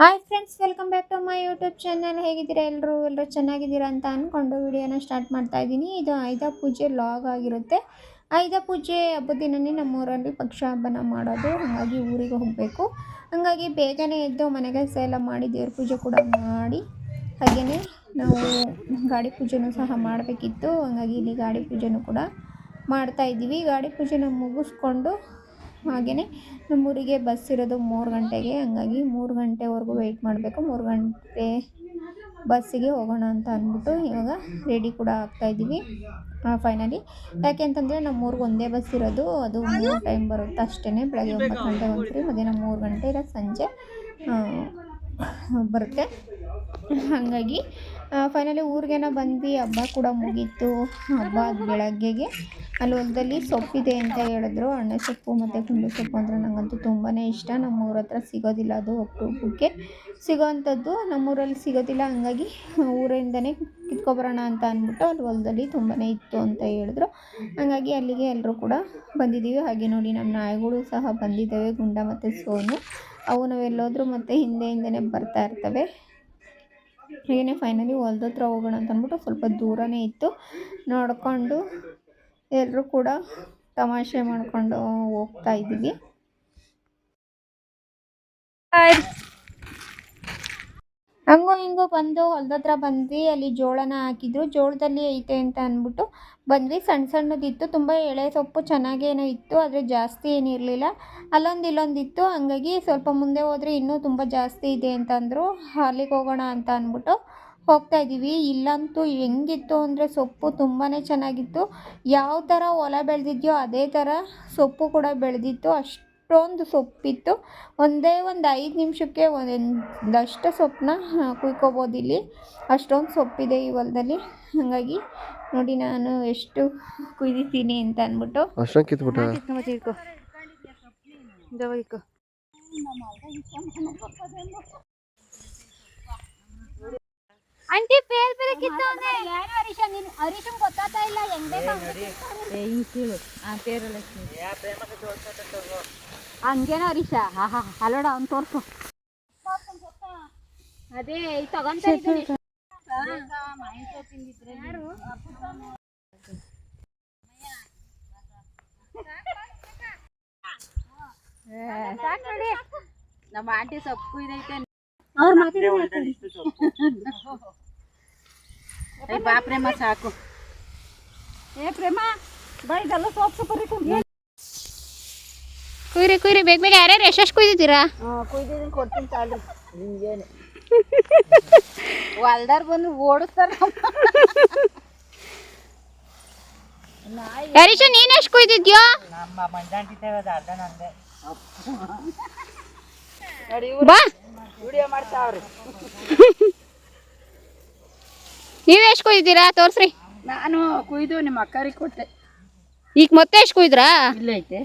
Hi friends welcome back to my YouTube channel ಹೇಗಿದ್ದೀರಾ ಎಲ್ಲರೂ ಎಲ್ಲರೂ ಚೆನ್ನಾಗಿದ್ದೀರಾ ಅಂತ ಅಂದ್ಕೊಂಡು ವಿಡಿಯೋನ ಸ್ಟಾರ್ಟ್ ಮಾಡ್ತಾ ಇದ್ದೀನಿ. ಇದು ಆಯುಧ ಪೂಜೆ ಲಾಗ್ ಆಗಿರುತ್ತೆ. ಆಯುಧ ಪೂಜೆ ಹಬ್ಬದ ದಿನನೇ ನಮ್ಮೂರಲ್ಲಿ ಪಕ್ಷ ಹಬ್ಬನ ಮಾಡೋದು. ಹಾಗಾಗಿ ಊರಿಗೆ ಹೋಗಬೇಕು. ಹಾಗಾಗಿ ಬೇಗನೆ ಎದ್ದು ಮನೆಗೆ ಎಲ್ಲ ಮಾಡಿ ದೇವ್ರ ಪೂಜೆ ಕೂಡ ಮಾಡಿ ಹಾಗೆಯೇ ನಾವು ಗಾಡಿ ಪೂಜೆನೂ ಸಹ ಮಾಡಬೇಕಿತ್ತು. ಹಾಗಾಗಿ ಇಲ್ಲಿ ಗಾಡಿ ಪೂಜೆನೂ ಕೂಡ ಮಾಡ್ತಾ ಇದ್ದೀವಿ. ಗಾಡಿ ಪೂಜೆನ ಮುಗಿಸ್ಕೊಂಡು ಹಾಗೆಯೇ ನಮ್ಮೂರಿಗೆ ಬಸ್ ಇರೋದು ಮೂರು ಗಂಟೆಗೆ. ಹಂಗಾಗಿ ಮೂರು ಗಂಟೆವರೆಗೂ ವೆಯ್ಟ್ ಮಾಡಬೇಕು. ಮೂರು ಗಂಟೆ ಬಸ್ಸಿಗೆ ಹೋಗೋಣ ಅಂತ ಅಂದ್ಬಿಟ್ಟು ಇವಾಗ ರೆಡಿ ಕೂಡ ಆಗ್ತಾಯಿದ್ದೀವಿ ಫೈನಲಿ ಯಾಕೆ ಅಂತಂದರೆ ನಮ್ಮೂರಿಗೆ ಒಂದೇ ಬಸ್ ಇರೋದು. ಅದು ಮೂರು ಟೈಮ್ ಬರುತ್ತೆ ಅಷ್ಟೇ ಬೆಳಗ್ಗೆ ಒಂಬತ್ತು ಗಂಟೆ ಒಂದು ಮಧ್ಯಾಹ್ನ ಮೂರು ಗಂಟೆ ಇಲ್ಲ ಸಂಜೆ. ಬರುತ್ತೆ. ಹಾಗಾಗಿ ಫೈನಲಿ ಊರಿಗೇನೋ ಬಂದು ಹಬ್ಬ ಕೂಡ ಮುಗೀತು. ಹಬ್ಬ ಬೆಳಗ್ಗೆಗೆ. ಅಲ್ಲಿ ಹೊಲದಲ್ಲಿ ಸೊಪ್ಪಿದೆ ಅಂತ ಹೇಳಿದ್ರು. ಅಣ್ಣ ಸೊಪ್ಪು ಮತ್ತು ಕುಂಡು ಸೊಪ್ಪು ಅಂದರೆ ನನಗಂತೂ ತುಂಬಾ ಇಷ್ಟ. ನಮ್ಮ ಊರ ಹತ್ರ ಸಿಗೋದಿಲ್ಲ ಅದು ಅಪರೂಪಕ್ಕೆ ಸಿಗೋವಂಥದ್ದು ನಮ್ಮೂರಲ್ಲಿ ಸಿಗೋದಿಲ್ಲ. ಹಂಗಾಗಿ, ಊರಿಂದನೇ ಕಿತ್ಕೊಬರೋಣ ಅಂತ ಅಂದ್ಬಿಟ್ಟು ಅಲ್ಲಿ ಹೊಲದಲ್ಲಿ ತುಂಬಾ ಇತ್ತು ಅಂತ ಹೇಳಿದ್ರು. ಹಾಗಾಗಿ ಅಲ್ಲಿಗೆ ಎಲ್ಲರೂ ಕೂಡ ಬಂದಿದ್ದೀವಿ. ಹಾಗೆ ನೋಡಿ ನಮ್ಮ ನಾಯಿಗಳು ಸಹ ಬಂದಿದ್ದಾವೆ, ಗುಂಡ ಮತ್ತು ಸೋನು. ಅವು ನಾವೆಲ್ಲೋದ್ರೂ ಮತ್ತೆ ಹಿಂದೆ ಹಿಂದೆನೇ ಬರ್ತಾ ಇರ್ತವೆ. ಹೀಗೆ ಫೈನಲಿ ಹೊಲ್ದತ್ರ ಹೋಗೋಣ ಅಂತ ಅಂದ್ಬಿಟ್ಟು ಸ್ವಲ್ಪ ದೂರನೇ ಇತ್ತು. ನೋಡಿಕೊಂಡು ಎಲ್ಲರೂ ಕೂಡ ತಮಾಷೆ ಮಾಡಿಕೊಂಡು ಹೋಗ್ತಾ ಇದ್ದೀವಿ. ಹಂಗೋ ಹಿಂಗೋ ಬಂದು ಹೊಲ್ದ ಹತ್ರ ಬಂದ್ವಿ, ಅಲ್ಲಿ ಜೋಳನ ಹಾಕಿದ್ರು. ಜೋಳದಲ್ಲಿ ಐತೆ ಅಂತ ಅಂದ್ಬಿಟ್ಟು ಬಂದ್ವಿ. ಸಣ್ಣ ಸಣ್ಣದಿತ್ತು, ತುಂಬ ಎಳೆ ಸೊಪ್ಪು ಚೆನ್ನಾಗೇನೋ ಇತ್ತು, ಆದರೆ ಜಾಸ್ತಿ ಏನಿರಲಿಲ್ಲ ಅಲ್ಲೊಂದು ಇಲ್ಲೊಂದಿತ್ತು, ಹಂಗಾಗಿ ಸ್ವಲ್ಪ ಮುಂದೆ ಹೋದರೆ ಇನ್ನೂ ತುಂಬ ಜಾಸ್ತಿ ಇದೆ ಅಂತಂದರು ಅಲ್ಲಿಗೆ ಹೋಗೋಣ ಅಂತ ಅಂದ್ಬಿಟ್ಟು ಹೋಗ್ತಾ ಇದ್ದೀವಿ. ಇಲ್ಲಂತೂ ಹೆಂಗಿತ್ತು ಅಂದರೆ ಸೊಪ್ಪು ತುಂಬಾ ಚೆನ್ನಾಗಿತ್ತು. ಯಾವ ಥರ ಹೊಲ ಬೆಳೆದಿದ್ಯೋ ಅದೇ ಥರ ಸೊಪ್ಪು ಕೂಡ ಬೆಳೆದಿತ್ತು. ಅಷ್ಟೊಂದು ಸೊಪ್ಪಿತ್ತು. ಒಂದೇ ಒಂದು ಐದು ನಿಮಿಷಕ್ಕೆ ಒಂದಷ್ಟು ಸೊಪ್ಪನ್ನ ಕುಯ್ಕೋಬೋದು ಇಲ್ಲಿ. ಅಷ್ಟೊಂದು ಸೊಪ್ಪಿದೆ ಈ ಹೊಲದಲ್ಲಿ. ಹಾಗಾಗಿ ನೋಡಿ ನಾನು ಎಷ್ಟು ಕುಯ್ದಿದ್ದೀನಿ ಅಂತ ಅಂದ್ಬಿಟ್ಟು. ಅಷ್ಟೊಂದು ಆಂಟಿ ಬೇರೆ ಬೇರೆ ಕಿತ್ತವನೆ. ಏನು ಹರೀಶ? ನೀನು ಹರೀಶನ್ ಗೊತ್ತಾಗ್ತಾ ಇಲ್ಲ. ಹೆಂಗ್ ಬೇಕು ಏ ಹಿಂಗೆ ಕೇಳು. ಆ ಪೇರಲ್ಲ ಹಂಗೇನ ಹರೀಶ? ಹಾ ಹಾ ಅಲ್ಲೋಡ ಅವ್ನು ತೋರ್ಸು. ಅದೇ ತಗೊಂತ ಇದ್ದೀನಿ. ನಮ್ಮ ಆಂಟಿ ಸೊಪ್ಪು ಇದೈತೆ ಅವ್ರ ಮಾತಾಡಿ ಬಾ ಪ್ರೇಮ ಸಾಕು. ಏ ಪ್ರೇಮ ಬೈದಲ್ಲ ಸೋಪ್ ಸೂಪರ್ ಕುಯ್ರಿ ಕುಯ್ರಿ ಬೇಗ ಬೇಗ ಯಾರ್ಯಾರು ಎಷ್ಟೆಷ್ಟು ಕುಯ್ದಿದ್ದೀರಾ? ಕುಯ್ದಿದ್ದೀನಿ ಕೊಡ್ತೀನಿ ತಾಳ್ರಿ. ನಿಮ್ಗೇನೆ. ಹೊಲ್ದಾರ್ ಬಂದು ಓಡಿಸ್ತಾರ ಹರೀಶ ನೀನ್ ಎಷ್ಟು ಕುಯ್ದಿದ್ಯೋ? ನೋಡಿ ಬಾ. ವಿಡಿಯೋ ಮಾಡ್ತಾವ್ರಿ. ನೀವು ಎಷ್ಟು ಕುಯ್ದಿದ್ದೀರಾ? ತೋರ್ಸ್ರಿ. ನಾನು ಕುಯ್ದು ನಿಮ್ಮ ಅಕ್ಕರಿಗೆ ಕೊಟ್ಟೆ. ಈಗ ಮತ್ತೆ ಎಷ್ಟು ಕುಯ್ದ್ರಾ? ಇಲ್ಲ ಐತೆ.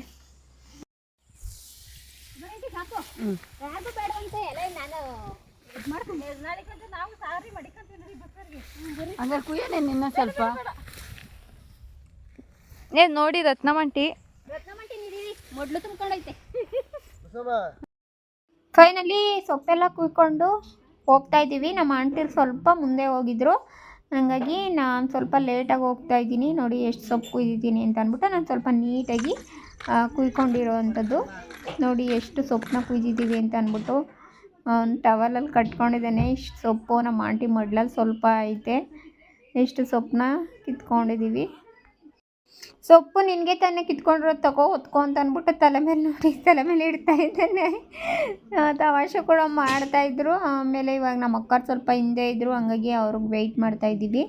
ಹಂಗಾರೆ ನಿನ್ನ ಸ್ವಲ್ಪ. ಏ ನೋಡಿ ರತ್ನಮಂಟಿ. ಮೊದ್ಲು ತುಂಬ್ಕೊಂಡೈತೆ. ಫೈನಲಿ ಸೊಪ್ಪೆಲ್ಲ ಕುಯ್ಕೊಂಡು ಹೋಗ್ತಾ ಇದ್ದೀವಿ. ನಮ್ಮ ಆಂಟಿರು ಸ್ವಲ್ಪ ಮುಂದೆ ಹೋಗಿದ್ರು. ಹಾಗಾಗಿ ನಾನು ಸ್ವಲ್ಪ ಲೇಟಾಗಿ ಹೋಗ್ತಾ ಇದ್ದೀನಿ. ನೋಡಿ ಎಷ್ಟು ಸೊಪ್ಪು ಕುಯ್ದಿದ್ದೀನಿ ಅಂತ ಅಂದ್ಬಿಟ್ಟು ನಾನು ಸ್ವಲ್ಪ ನೀಟಾಗಿ ಕುಯ್ಕೊಂಡಿರೋವಂಥದ್ದು ನೋಡಿ ಎಷ್ಟು ಸೊಪ್ಪನ್ನ ಕುಯ್ದಿದ್ದೀವಿ ಅಂತ ಅಂದ್ಬಿಟ್ಟು ಟವಲಲ್ಲಿ ಕಟ್ಕೊಂಡಿದ್ದಾನೆ. ಇಷ್ಟು ಸೊಪ್ಪು ನಮ್ಮ ಆಂಟಿ ಮಡ್ಲಲ್ಲಿ ಸ್ವಲ್ಪ ಐತೆ. ಎಷ್ಟು ಸೊಪ್ಪನ್ನ ಕಿತ್ಕೊಂಡಿದ್ದೀವಿ. ಸೊಪ್ಪು ನಿನಗೆ ತಾನೇ ಕಿತ್ಕೊಂಡಿರೋದು ತಗೋ ಹೊತ್ಕೊ ಅಂತ ಅಂದ್ಬಿಟ್ಟು ತಲೆ ಮೇಲೆ ನೋಡಿ ತಲೆ ಮೇಲೆ ಇಡ್ತಾ ಇದ್ದಾನೆ. ತವಾಷೆ ತಮಾಷೆ ಕೂಡ ಮಾಡ್ತಾಯಿದ್ರು ಆಮೇಲೆ ಇವಾಗ ನಮ್ಮ ಅಕ್ಕರು ಸ್ವಲ್ಪ ಹಿಂದೆ ಇದ್ದರು ಹಂಗಾಗಿ ಅವ್ರಿಗೆ ವೆಯ್ಟ್ ಮಾಡ್ತಾ ಇದ್ದೀವಿ.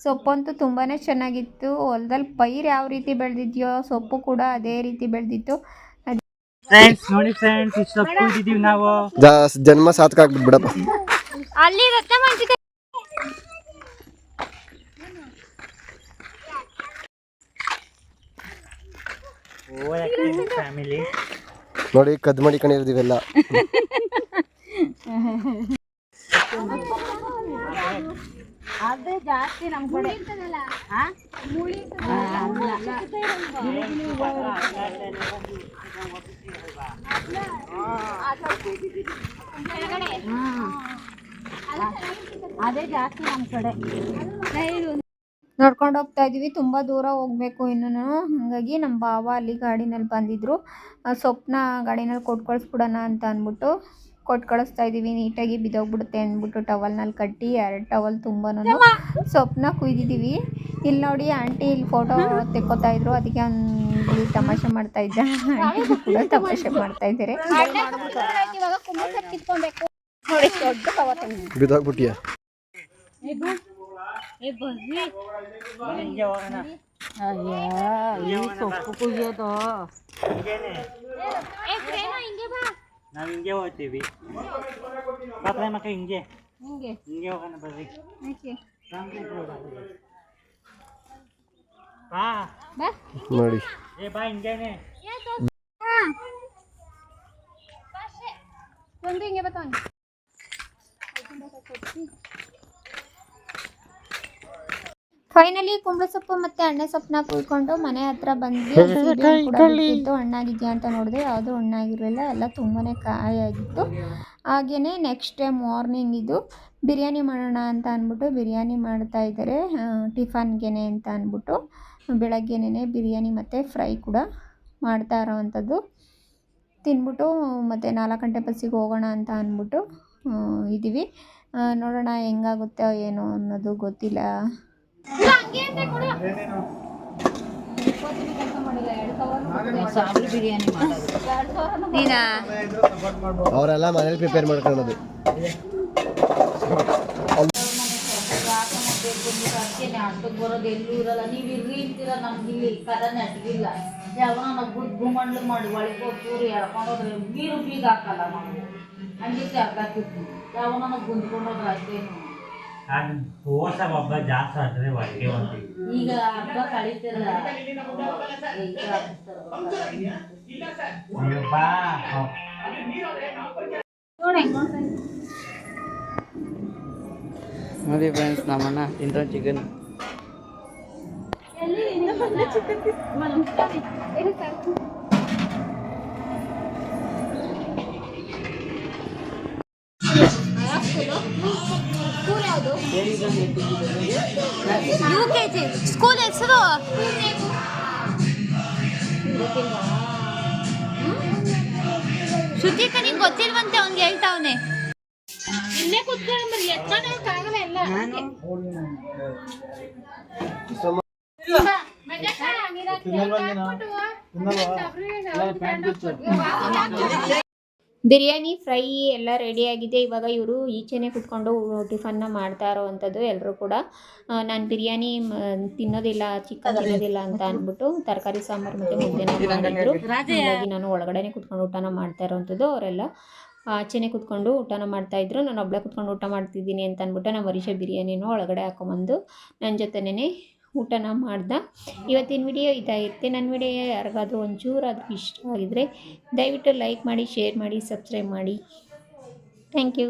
ಸೊಪ್ಪಂತೂ ತುಂಬಾ ಚೆನ್ನಾಗಿತ್ತು. ಹೊಲದಲ್ಲಿ ಪೈರು ಯಾವ ರೀತಿ ಬೆಳೆದಿದ್ಯೋ ಸೊಪ್ಪು ಕೂಡ ಅದೇ ರೀತಿ ಬೆಳೆದಿತ್ತು. ಫ್ರೆಂಡ್ಸ್ ನೋಡಿ ಫ್ರೆಂಡ್ಸ್ ಇಷ್ಟು ಸೊಪ್ಪು ಕುಯ್ದಿದೀವಿ ನಾವು. ಜನ್ಮ ಸಾರ್ಥಕ ಆಗ್ಬಿಟ್ಟು ಬಿಡಪ್ಪ ಅಲ್ಲಿ ಫ್ಯಾಮಿಲಿ ನೋಡಿ ಕದ್ ಮಾಡಿ ಕಣಿರ್ದಿವೆಲ್ಲ ಅದೇ ಜಾಸ್ತಿ ನಮ್ಮ ಕಡೆ. ಅದೇ ಜಾಸ್ತಿ ನಮ್ಮ ಕಡೆ. ನಡ್ಕೊಂಡು ಹೋಗ್ತಾ ಇದೀವಿ. ತುಂಬ ದೂರ ಹೋಗ್ಬೇಕು ಇನ್ನೂ ಹಾಗಾಗಿ ನಮ್ಮ ಭಾವ ಅಲ್ಲಿ ಗಾಡಿನಲ್ಲಿ ಬಂದಿದ್ರು. ಆ, ಸೊಪ್ಪನ್ನ ಗಾಡಿನಲ್ಲಿ ಕೊಟ್ಟು ಕಳಿಸ್ಬಿಡೋಣ ಅಂತ ಅಂದ್ಬಿಟ್ಟು ಕೊಟ್ಟು ಕಳಿಸ್ತಾ ಇದ್ದೀವಿ ನೀಟಾಗಿ ಬಿದ್ದೋಗ್ಬಿಡುತ್ತೆ ಅಂದ್ಬಿಟ್ಟು ಟವಲ್ನಲ್ಲಿ ಕಟ್ಟಿ ಎರಡು ಟವಲ್ ತುಂಬಾನು ಸೊಪ್ಪನ್ನ ಕುಯ್ದಿದ್ದೀವಿ. ಇಲ್ಲಿ ನೋಡಿ ಆಂಟಿ ಇಲ್ಲಿ ಫೋಟೋ ತೆಕ್ಕೋತಾ ಇದ್ರು. ಅದಕ್ಕೆ ಒಂದು ತಮಾಷೆ ಮಾಡ್ತಾ ಇದ್ದ. ಆಂಟಿ ಕೂಡ ತಮಾಷೆ ಮಾಡ್ತಾ ಇದ್ದಾರೆ. ಬಿದ್ದೋಗ್ಬಿಟ್ಟಿಯಾ? ಹಿಂಗೆ ಹೋಗೋಣ ಅಯ್ಯ ಈ ಸೊಪ್ಪು ಕುಯ್ಯೋದು. ನಾವು ಹಿಂಗೆ ಹೋಗ್ತೀವಿ. ಪಾತ್ರೆ ಮಕ್ಕ ಹಿಂಗೆ. ಹಿಂಗೆ. ಹೋಗೋಣ ಬರ್ರಿ. ಬಾ ನೋಡಿ. ಏ ಬಾ ಹಿಂಗೇನೆ. ಒಂದು ಹಿಂಗೆ ಬರ್ತಾವ ಫೈನಲಿ ಕುಂಬಳ ಸೊಪ್ಪು ಮತ್ತೆ ಅಣ್ಣ ಸೊಪ್ಪನ್ನ ಕುಯ್ಕೊಂಡು ಮನೆ ಹತ್ರ ಬಂದ್ವಿ. ಹಣ್ಣಾಗಿದ್ಯಾ ಅಂತ ನೋಡಿದೆ. ಯಾವುದು ಹಣ್ಣಾಗಿರಲಿಲ್ಲ ಎಲ್ಲ ಕಾಯಿ ಕಾಯಾಗಿತ್ತು ಹಾಗೆಯೇ ನೆಕ್ಸ್ಟ್ ಡೇ ಮಾರ್ನಿಂಗ್ ಇದು ಬಿರಿಯಾನಿ ಮಾಡೋಣ ಅಂತ ಅಂದ್ಬಿಟ್ಟು ಬಿರಿಯಾನಿ ಮಾಡ್ತಾ ಇದ್ದಾರೆ. ಟಿಫನ್ಗೆನೆ ಅಂತ ಅಂದ್ಬಿಟ್ಟು ಬೆಳಗ್ಗೆನೇ ಬಿರಿಯಾನಿ ಮತ್ತು ಫ್ರೈ ಕೂಡ ಮಾಡ್ತಾ ಇರೋವಂಥದ್ದು. ತಿನ್ಬಿಟ್ಟು ಮತ್ತು ನಾಲ್ಕು ಗಂಟೆ ಬಸ್ಸಿಗೆ ಹೋಗೋಣ ಅಂತ ಅಂದ್ಬಿಟ್ಟು ಇದ್ದೀವಿ ನೋಡೋಣ ಹೆಂಗಾಗುತ್ತೋ ಏನೋ ಅನ್ನೋದು ಗೊತ್ತಿಲ್ಲ. ಅವರೆಲ್ಲ ಮನೇಲಿ ಪ್ರಿಪೇರ್ ಮಾಡ್ಕೊಳ್ಳೋದು. ಬರೋದು ಎಲ್ಲೂ ಇರಲ್ಲ ನೀವು ಇರ್ರಿ ಅಂತೀರ ನಮ್ಗೆ ಇಲ್ಲಿ. ಕದ ನೆಟ್ಗಿಲ್ಲ ಯಾವನ ನಾವು ಗುದ್ದು ಮಂಡ್ಲು ಮಾಡಿ ಒಳಗೆ ಪೂರಿ ಎಳ್ಕೊಂಡೋದ್ರೆ ನೀರು ಬೀಗ ಹಾಕಲ್ಲ ನಾವು ಹಂಗೆ ತೆಗ್ದಾಕಿತ್ತು ಯಾವನ ನಾವು ಗುಂದ್ಕೊಂಡೋದ್ರೆ ಅಷ್ಟೇನು ನಾನು ಹೋಸ ಒಬ್ಬ ಜಾಸ್ತಿ ಆದ್ರೆ ಒಳಗೆ ಒಂದು ಈಗ ಹಬ್ಬ ಬಾ ನೋಡಿ. ಫ್ರೆಂಡ್ಸ್ ನಮ್ಮಣ್ಣ ತಿಂತ chicken U K G school ಹೆಸರು ಶ್ರುತಿಕ ನಿಂಗೆ ಗೊತ್ತಿಲ್ವಂತೆ ಅವ್ನಿಗೆ ಹೇಳ್ತಾವನೆ. ಇಲ್ಲೇ ಕುತ್ಕೊಂಡು ಎತ್ತಾಗಲ್ಲ ಎಲ್ಲ. ಬಿರಿಯಾನಿ ಫ್ರೈ ಎಲ್ಲ ರೆಡಿಯಾಗಿದೆ ಇವಾಗ ಇವರು ಈಚೆನೆ ಕುತ್ಕೊಂಡು ಟಿಫನ್ನ ಮಾಡ್ತಾ ಇರೋವಂಥದ್ದು ಎಲ್ಲರೂ ಕೂಡ. ನಾನು ಬಿರಿಯಾನಿ ತಿನ್ನೋದಿಲ್ಲ ಚಿಕನ್ ತಿನ್ನೋದಿಲ್ಲ ಅಂತ ಅಂದ್ಬಿಟ್ಟು ತರಕಾರಿ ಸಾಂಬಾರು ಮತ್ತು ಮುದ್ದೆನ ಮಾಡಿದ್ರು. ಹಾಗಾಗಿ ನಾನು ಒಳಗಡೆನೆ ಕುತ್ಕೊಂಡು ಊಟನ ಮಾಡ್ತಾ ಇರೋವಂಥದ್ದು ಅವರೆಲ್ಲ. ಆಚೆನೆ ಕುತ್ಕೊಂಡು ಊಟನ ಮಾಡ್ತಾ ಇದ್ರು. ನಾನು ಒಬ್ಬಳೆ ಕುತ್ಕೊಂಡು ಊಟ ಮಾಡ್ತಿದ್ದೀನಿ ಅಂತ ಅಂದ್ಬಿಟ್ಟು ನಮ್ಮ ಹರೀಶ ಬಿರಿಯಾನಿನೂ ಒಳಗಡೆ ಹಾಕೊಂಬಂದು ನನ್ನ ಜೊತೆನೇ ಊಟನ ಮಾಡ್ದೆ. ಇವತ್ತಿನ ವಿಡಿಯೋ ಇದಾಗಿರುತ್ತೆ ನನ್ನ ವಿಡಿಯೋ ಯಾರಿಗಾದ್ರೂ ಒಂಚೂರಾದರೂ ಇಷ್ಟ ಆಗಿದ್ರೆ ದಯವಿಟ್ಟು ಲೈಕ್ ಮಾಡಿ ಶೇರ್ ಮಾಡಿ ಸಬ್ಸ್ಕ್ರೈಬ್ ಮಾಡಿ. Thank you